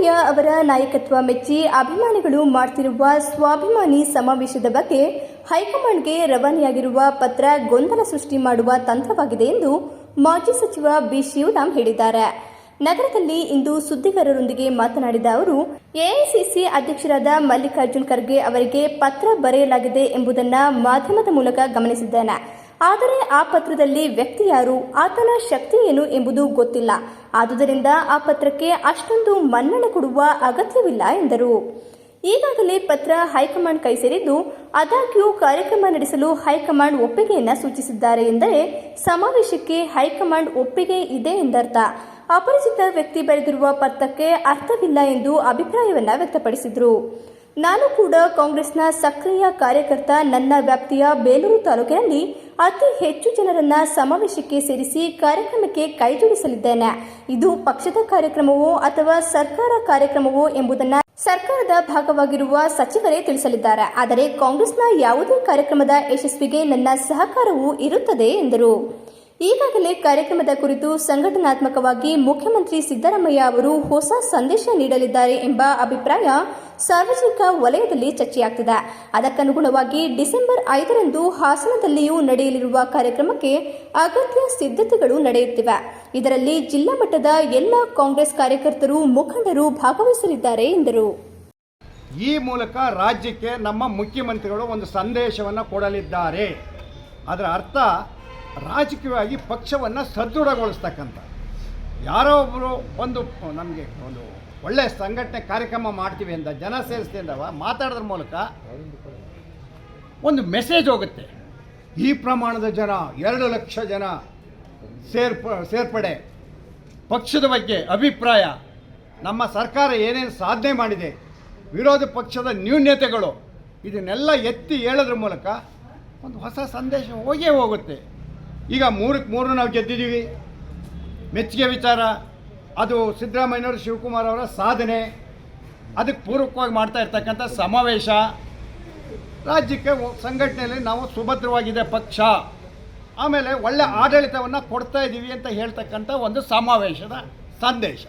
ಸಿದ್ದರಾಮಯ್ಯ ಅವರ ನಾಯಕತ್ವ ಮೆಚ್ಚಿ ಅಭಿಮಾನಿಗಳು ಮಾಡ್ತಿರುವ ಸ್ವಾಭಿಮಾನಿ ಸಮಾವೇಶದ ಬಗ್ಗೆ ಹೈಕಮಾಂಡ್ಗೆ ರವಾನೆಯಾಗಿರುವ ಪತ್ರ ಗೊಂದಲ ಸೃಷ್ಟಿ ಮಾಡುವ ತಂತ್ರವಾಗಿದೆ ಎಂದು ಮಾಜಿ ಸಚಿವ ಬಿ ಶಿವರಾಮ್ ಹೇಳಿದ್ದಾರೆ. ನಗರದಲ್ಲಿ ಇಂದು ಸುದ್ದಿಗಾರರೊಂದಿಗೆ ಮಾತನಾಡಿದ ಅವರು, ಎಐಸಿಸಿ ಅಧ್ಯಕ್ಷರಾದ ಮಲ್ಲಿಕಾರ್ಜುನ್ ಖರ್ಗೆ ಅವರಿಗೆ ಪತ್ರ ಬರೆಯಲಾಗಿದೆ ಎಂಬುದನ್ನು ಮಾಧ್ಯಮದ ಮೂಲಕ ಗಮನಿಸಿದ್ದೇನೆ. ಆದರೆ ಆ ಪತ್ರದಲ್ಲಿ ವ್ಯಕ್ತಿ ಯಾರು ಆತನ ಶಕ್ತಿ ಏನು ಎಂಬುದು ಗೊತ್ತಿಲ್ಲ. ಆದುದರಿಂದ ಆ ಪತ್ರಕ್ಕೆ ಅಷ್ಟೊಂದು ಮನ್ನಣೆ ಕೊಡುವ ಅಗತ್ಯವಿಲ್ಲ ಎಂದರು. ಈಗಾಗಲೇ ಪತ್ರ ಹೈಕಮಾಂಡ್ ಕೈ ಸೇರಿದ್ದು ಆದಾಗ್ಯೂ ಕಾರ್ಯಕ್ರಮ ನಡೆಸಲು ಹೈಕಮಾಂಡ್ ಒಪ್ಪಿಗೆಯನ್ನ ಸೂಚಿಸಿದ್ದಾರೆ ಎಂದರೆ ಸಮಾವೇಶಕ್ಕೆ ಹೈಕಮಾಂಡ್ ಒಪ್ಪಿಗೆ ಇದೆ ಎಂದರ್ಥ. ಅಪರಿಚಿತ ವ್ಯಕ್ತಿ ಬರೆದಿರುವ ಪತ್ರಕ್ಕೆ ಅರ್ಥವಿಲ್ಲ ಎಂದು ಅಭಿಪ್ರಾಯವನ್ನ ವ್ಯಕ್ತಪಡಿಸಿದರು. ನಾನು ಕೂಡ ಕಾಂಗ್ರೆಸ್ನ ಸಕ್ರಿಯ ಕಾರ್ಯಕರ್ತ ನನ್ನ ವ್ಯಾಪ್ತಿಯ ಬೇಲೂರು ತಾಲೂಕಿನಲ್ಲಿ ಅತಿ ಹೆಚ್ಚು ಜನರನ್ನ ಸಮಾವೇಶಕ್ಕೆ ಸೇರಿಸಿ ಕಾರ್ಯಕ್ರಮಕ್ಕೆ ಕೈಜೋಡಿಸಲಿದ್ದೇನೆ ಇದು ಪಕ್ಷದ ಕಾರ್ಯಕ್ರಮವೋ ಅಥವಾ ಸರ್ಕಾರ ಕಾರ್ಯಕ್ರಮವೋ ಎಂಬುದನ್ನ ಸರ್ಕಾರದ ಭಾಗವಾಗಿರುವ ಸಚಿವರೇ ತಿಳಿಸಲಿದ್ದಾರೆ. ಆದರೆ ಕಾಂಗ್ರೆಸ್ನ ಯಾವುದೇ ಕಾರ್ಯಕ್ರಮದ ಯಶಸ್ವಿಗೆ ನನ್ನ ಸಹಕಾರವೂ ಇರುತ್ತದೆ ಎಂದರು. ಈಗಾಗಲೇ ಕಾರ್ಯಕ್ರಮದ ಕುರಿತು ಸಂಘಟನಾತ್ಮಕವಾಗಿ ಮುಖ್ಯಮಂತ್ರಿ ಸಿದ್ದರಾಮಯ್ಯ ಅವರು ಹೊಸ ಸಂದೇಶ ನೀಡಲಿದ್ದಾರೆ ಎಂಬ ಅಭಿಪ್ರಾಯ ಸಾರ್ವಜನಿಕ ವಲಯದಲ್ಲಿ ಚರ್ಚೆಯಾಗ್ತಿದೆ. ಅದಕ್ಕನುಗುಣವಾಗಿ ಡಿಸೆಂಬರ್ ಐದರಂದು ಹಾಸನದಲ್ಲಿಯೂ ನಡೆಯಲಿರುವ ಕಾರ್ಯಕ್ರಮಕ್ಕೆ ಅಗತ್ಯ ಸಿದ್ಧತೆಗಳು ನಡೆಯುತ್ತಿವೆ. ಇದರಲ್ಲಿ ಜಿಲ್ಲಾ ಮಟ್ಟದ ಎಲ್ಲ ಕಾಂಗ್ರೆಸ್ ಕಾರ್ಯಕರ್ತರು, ಮುಖಂಡರು ಭಾಗವಹಿಸಲಿದ್ದಾರೆ ಎಂದರು. ಈ ಮೂಲಕ ರಾಜ್ಯಕ್ಕೆ ನಮ್ಮ ಮುಖ್ಯಮಂತ್ರಿಗಳು ಒಂದು ಸಂದೇಶವನ್ನು ಕೊಡಲಿದ್ದಾರೆ. ಅದರ ಅರ್ಥ ರಾಜಕೀಯವಾಗಿ ಪಕ್ಷವನ್ನು ಸದೃಢಗೊಳಿಸ್ತಕ್ಕಂಥ. ಯಾರೋ ಒಬ್ಬರು ಒಂದು, ನಮಗೆ ಒಂದು ಒಳ್ಳೆಯ ಸಂಘಟನೆ ಕಾರ್ಯಕ್ರಮ ಮಾಡ್ತೀವಿ ಅಂತ ಜನ ಸೇರಿಸ್ತೀವಿ ಅಂದವ ಮಾತಾಡೋದ್ರ ಮೂಲಕ ಒಂದು ಮೆಸೇಜ್ ಹೋಗುತ್ತೆ. ಈ ಪ್ರಮಾಣದ ಜನ, ಎರಡು ಲಕ್ಷ ಜನ ಸೇರ್ಪ, ಸೇರ್ಪಡೆ. ಪಕ್ಷದ ಬಗ್ಗೆ ಅಭಿಪ್ರಾಯ. ನಮ್ಮ ಸರ್ಕಾರ ಏನೇನು ಸಾಧನೆ ಮಾಡಿದೆ, ವಿರೋಧ ಪಕ್ಷದ ನ್ಯೂನ್ಯತೆಗಳು ಇದನ್ನೆಲ್ಲ ಎತ್ತಿ ಹೇಳೋದ್ರ ಮೂಲಕ ಒಂದು ಹೊಸ ಸಂದೇಶ ಹೋಗೇ ಹೋಗುತ್ತೆ. ಈಗ ಮೂರಕ್ಕೆ ಮೂರು ನಾವು ಗೆದ್ದಿದ್ದೀವಿ. ಮೆಚ್ಚುಗೆ ವಿಚಾರ ಅದು ಸಿದ್ದರಾಮಯ್ಯನವರು ಶಿವಕುಮಾರ್ ಅವರ ಸಾಧನೆ. ಅದಕ್ಕೆ ಪೂರಕವಾಗಿ ಮಾಡ್ತಾ ಇರ್ತಕ್ಕಂಥ ಸಮಾವೇಶ. ರಾಜ್ಯಕ್ಕೆ ಸಂಘಟನೆಯಲ್ಲಿ ನಾವು ಸುಭದ್ರವಾಗಿದೆ ಪಕ್ಷ. ಆಮೇಲೆ ಒಳ್ಳೆ ಆಡಳಿತವನ್ನು ಕೊಡ್ತಾ ಇದ್ದೀವಿ ಅಂತ ಹೇಳ್ತಕ್ಕಂಥ ಒಂದು ಸಮಾವೇಶದ ಸಂದೇಶ.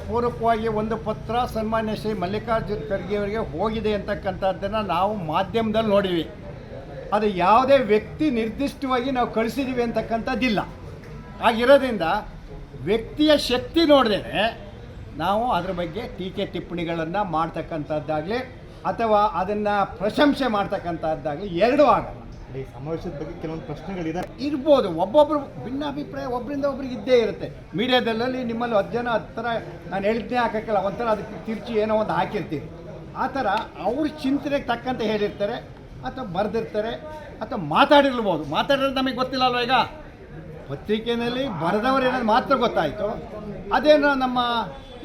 ಪೂರಕವಾಗಿ ಒಂದು ಪತ್ರ ಸನ್ಮಾನ್ಯ ಶ್ರೀ ಮಲ್ಲಿಕಾರ್ಜುನ್ ಖರ್ಗೆ ಅವರಿಗೆ ಹೋಗಿದೆ ಅಂತಕ್ಕಂಥದ್ದನ್ನು ನಾವು ಮಾಧ್ಯಮದಲ್ಲಿ ನೋಡಿವಿ ಅದು ಯಾವುದೇ ವ್ಯಕ್ತಿ ನಿರ್ದಿಷ್ಟವಾಗಿ ನಾವು ಕಳಿಸಿದ್ದೀವಿ ಅಂತಕ್ಕಂಥದ್ದಿಲ್ಲ. ಆಗಿರೋದ್ರಿಂದ ವ್ಯಕ್ತಿಯ ಶಕ್ತಿ ನೋಡಿದರೆ ನಾವು ಅದ್ರ ಬಗ್ಗೆ ಟೀಕೆ ಟಿಪ್ಪಣಿಗಳನ್ನು ಮಾಡ್ತಕ್ಕಂಥದ್ದಾಗಲಿ ಅಥವಾ ಅದನ್ನು ಪ್ರಶಂಸೆ ಮಾಡ್ತಕ್ಕಂಥದ್ದಾಗಲಿ ಎರಡೂ ಆಗಲ್ಲ. ಈ ಸಮಾವೇಶದ ಬಗ್ಗೆ ಕೆಲವೊಂದು ಪ್ರಶ್ನೆಗಳಿದೆ. ಇರ್ಬೋದು ಒಬ್ಬೊಬ್ರು ಭಿನ್ನಾಭಿಪ್ರಾಯ ಒಬ್ಬರಿಂದ ಒಬ್ರಿಗೆ ಇದ್ದೇ ಇರುತ್ತೆ. ಮೀಡಿಯಾದಲ್ಲಿ ನಿಮ್ಮಲ್ಲಿ ಹತ್ತು ಜನ ಹತ್ತು ಥರ ನಾನು ಹೇಳಿದ್ದೇ ಹಾಕೋಕ್ಕಿಲ್ಲ ಒಂಥರ ಅದಕ್ಕೆ ತಿರ್ಚಿ ಏನೋ ಒಂದು ಹಾಕಿರ್ತೀವಿ ಆ ಥರ ಅವ್ರ ಚಿಂತನೆಗೆ ತಕ್ಕಂತೆ ಹೇಳಿರ್ತಾರೆ ಅಥವಾ ಬರೆದಿರ್ತಾರೆ ಅಥವಾ ಮಾತಾಡಿರ್ಬೋದು. ಮಾತಾಡಿರೋದು ನಮಗೆ ಗೊತ್ತಿಲ್ಲ ಅಲ್ವ ಈಗ? ಪತ್ರಿಕೆಯಲ್ಲಿ ಬರೆದವರು ಏನಾದ್ರು ಮಾತ್ರ ಗೊತ್ತಾಯಿತು. ಅದೇನು ನಮ್ಮ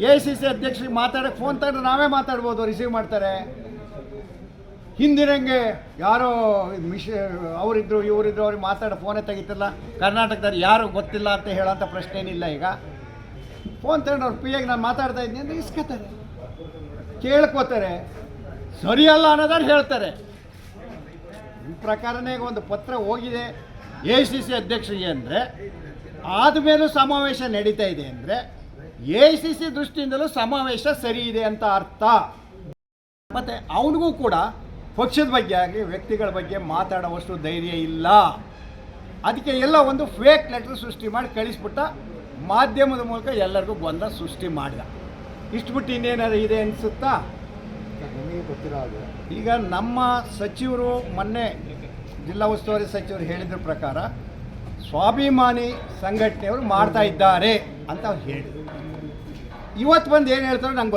ಎ ಸಿ ಸಿ ಅಧ್ಯಕ್ಷರಿಗೆ ಮಾತಾಡೋಕ್ಕೆ ಫೋನ್ ತಗೊಂಡು ನಾವೇ ಮಾತಾಡ್ಬೋದು ರಿಸೀವ್ ಮಾಡ್ತಾರೆ. ಹಿಂದಿನಂಗೆ ಯಾರೋ ಮಿಶ್ ಅವರಿದ್ದರು ಇವರಿದ್ರು ಅವ್ರಿಗೆ ಮಾತಾಡೋ ಫೋನೇ ತೆಗಿತಿಲ್ಲ. ಕರ್ನಾಟಕದಲ್ಲಿ ಯಾರು ಗೊತ್ತಿಲ್ಲ ಅಂತ ಹೇಳೋಂಥ ಪ್ರಶ್ನೆ ಏನಿಲ್ಲ ಈಗ. ಫೋನ್ ತಗೊಂಡು ಅವ್ರು ಪಿ ಎಗೆ ನಾನು ಮಾತಾಡ್ತಾ ಇದ್ದೀನಿ ಅಂದರೆ ಇಸ್ಕೋತಾರೆ. ಕೇಳ್ಕೋತಾರೆ. ಸರಿಯಲ್ಲ ಅನ್ನೋದಾರು ಹೇಳ್ತಾರೆ. ಪ್ರಕಾರನೇ ಒಂದು ಪತ್ರ ಹೋಗಿದೆ. ಎ ಸಿ ಸಿ ಅಧ್ಯಕ್ಷರಿಗೆ ಅಂದರೆ ಆದಮೇಲೂ ಸಮಾವೇಶ ನಡೀತಾ ಇದೆ ಅಂದರೆ, ಎ ಸಿ ಸಿ ದೃಷ್ಟಿಯಿಂದಲೂ ಸಮಾವೇಶ ಸರಿ ಇದೆ ಅಂತ ಅರ್ಥ. ಮತ್ತು ಅವನಿಗೂ ಕೂಡ ಪಕ್ಷದ ಬಗ್ಗೆ ಆಗಲಿ, ವ್ಯಕ್ತಿಗಳ ಬಗ್ಗೆ ಮಾತಾಡುವಷ್ಟು ಧೈರ್ಯ ಇಲ್ಲ. ಅದಕ್ಕೆ ಎಲ್ಲ ಒಂದು ಫೇಕ್ ಲೆಟರ್ ಸೃಷ್ಟಿ ಮಾಡಿ ಕಳಿಸ್ಬಿಟ್ಟ ಮಾಧ್ಯಮದ ಮೂಲಕ ಎಲ್ಲರಿಗೂ ಗೊಂದಲ ಸೃಷ್ಟಿ ಮಾಡಿದ. ಇಷ್ಟು ಬಿಟ್ಟು ಇನ್ನೇನಾದ್ರು ಇದೆ ಅನಿಸುತ್ತಾ? ನಿಮಗೆ ಗೊತ್ತಿರೋ ಹಾಗೆ. ಈಗ ನಮ್ಮ ಸಚಿವರು ಮೊನ್ನೆ ಜಿಲ್ಲಾ ಉಸ್ತುವಾರಿ ಸಚಿವರು ಹೇಳಿದ ಪ್ರಕಾರ ಸ್ವಾಭಿಮಾನಿ ಸಂಘಟನೆಯವರು ಮಾಡ್ತಾ ಇದ್ದಾರೆ ಅಂತ ಅವ್ರು ಹೇಳಿದರು. ಇವತ್ತು ಬಂದು ಏನು ಹೇಳ್ತಾರೆ ನಂಗೆ